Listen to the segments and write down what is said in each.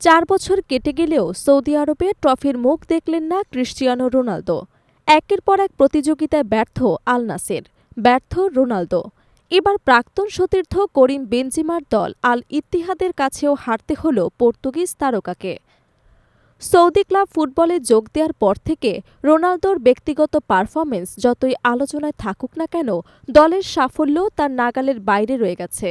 চার বছর কেটে গেলেও সৌদি আরবে ট্রফির মুখ দেখলেন না ক্রিশ্চিয়ানো রোনালদো। একের পর এক প্রতিযোগিতায় ব্যর্থ আল নাসের। ব্যর্থ রোনালদো। এবার প্রাক্তন সতীর্থ করিম বেনজিমার দল আল ইত্তিহাদের কাছেও হারতে হল পর্তুগিজ তারকাকে। সৌদি ক্লাব ফুটবলে যোগ দেওয়ার পর থেকে রোনালদোর ব্যক্তিগত পারফরমেন্স যতই আলোচনায় থাকুক না কেন, দলের সাফল্য তার নাগালের বাইরে রয়ে গেছে।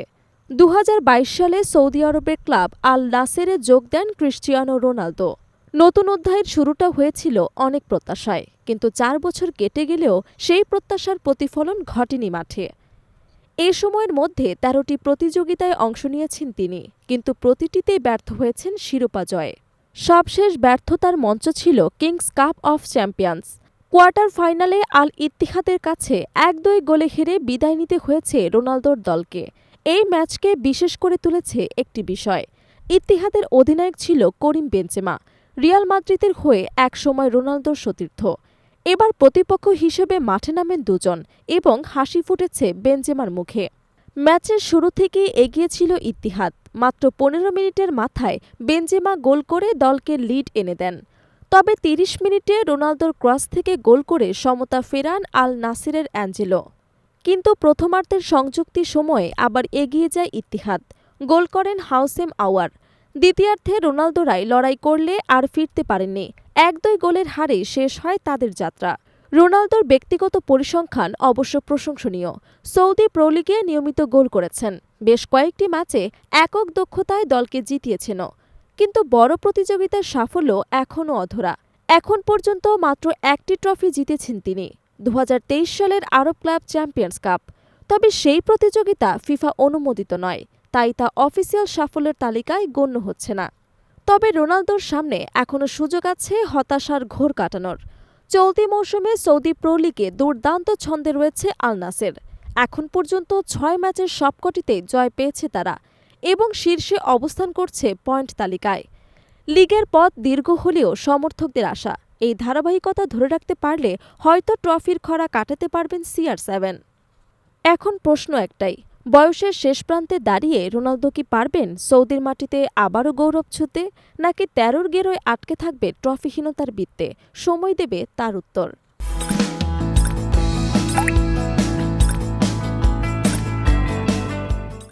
দু হাজার বাইশ সালে সৌদি আরবের ক্লাব আল নাসেরে যোগ দেন ক্রিশ্চিয়ানো রোনালদো। নতুন অধ্যায়ের শুরুটা হয়েছিল অনেক প্রত্যাশায়, কিন্তু চার বছর কেটে গেলেও সেই প্রত্যাশার প্রতিফলন ঘটেনি মাঠে। এ সময়ের মধ্যে তেরোটি প্রতিযোগিতায় অংশ নিয়েছেন তিনি, কিন্তু প্রতিটিতেই ব্যর্থ হয়েছেন শিরোপা জয়ে। সবশেষ ব্যর্থতার মঞ্চ ছিল Kings Cup of Champions. Quarter ফাইনালে আল ইত্তিহাদের কাছে এক দুই গোলে হেরে বিদায় নিতে হয়েছে রোনালদোর দলকে। এই ম্যাচকে বিশেষ করে তুলেছে একটি বিষয়। ইতিহাদের অধিনায়ক ছিল করিম বেঞ্চেমা রিয়াল মাদ্রিদের হয়ে একসময় রোনালদোর সতীর্থ। এবার প্রতিপক্ষ হিসেবে মাঠে নামেন দুজন এবং হাসি ফুটেছে বেঞ্জেমার মুখে। ম্যাচের শুরু থেকেই এগিয়েছিল ইতিহাদ। মাত্র পনেরো মিনিটের মাথায় বেঞ্জেমা গোল করে দলকে লিড এনে দেন। তবে তিরিশ মিনিটে রোনালদোর ক্রস থেকে গোল করে সমতা ফেরান আল নাসিরের অ্যাঞ্জেলো। কিন্তু প্রথমার্ধের সংযুক্তি সময়ে আবার এগিয়ে যায় ইতিহাদ। গোল করেন হাউসেম আওয়ার। দ্বিতীয়ার্ধে রোনালদোরাই লড়াই করলে আর ফিরতে পারেননি। এক দুই গোলের হারে শেষ হয় তাদের যাত্রা। রোনালদোর ব্যক্তিগত পরিসংখ্যান অবশ্য প্রশংসনীয়। সৌদি প্রো লিগে নিয়মিত গোল করেছেন। বেশ কয়েকটি ম্যাচে একক দক্ষতায় দলকে জিতিয়েছেনও। কিন্তু বড় প্রতিযোগিতার সাফল্য এখনও অধরা। এখন পর্যন্ত মাত্র একটি ট্রফি জিতেছেন তিনি। দু হাজার তেইশ সালের আরব ক্লাব চ্যাম্পিয়ন্স কাপ। তবে সেই প্রতিযোগিতা ফিফা অনুমোদিত নয়, তাই তা অফিসিয়াল সাফল্যের তালিকায় গণ্য হচ্ছে না। তবে রোনালদোর সামনে এখনও সুযোগ আছে হতাশার ঘোর কাটানোর। চলতি মৌসুমে সৌদি প্রো লিগে দুর্দান্ত ছন্দে রয়েছে আল নাসের। এখন পর্যন্ত ছয় ম্যাচের সবকটিতে জয় পেয়েছে তারা এবং শীর্ষে অবস্থান করছে পয়েন্ট তালিকায়। লিগের পথ দীর্ঘ হলেও সমর্থকদের আশা। এই ধারাবাহিকতা ধরে রাখতে পারলে হয়তো ট্রফির খরা কাটাতে পারবেন সিআর সেভেন এখন প্রশ্ন একটাই, বয়সের শেষ প্রান্তে দাঁড়িয়ে রোনালদো কি পারবেন সৌদির মাটিতে আবারও গৌরব ছুঁতে, নাকি তেরোর গেরোয় আটকে থাকবে ট্রফিহীনতার বৃত্তে? সময় দেবে তার উত্তর।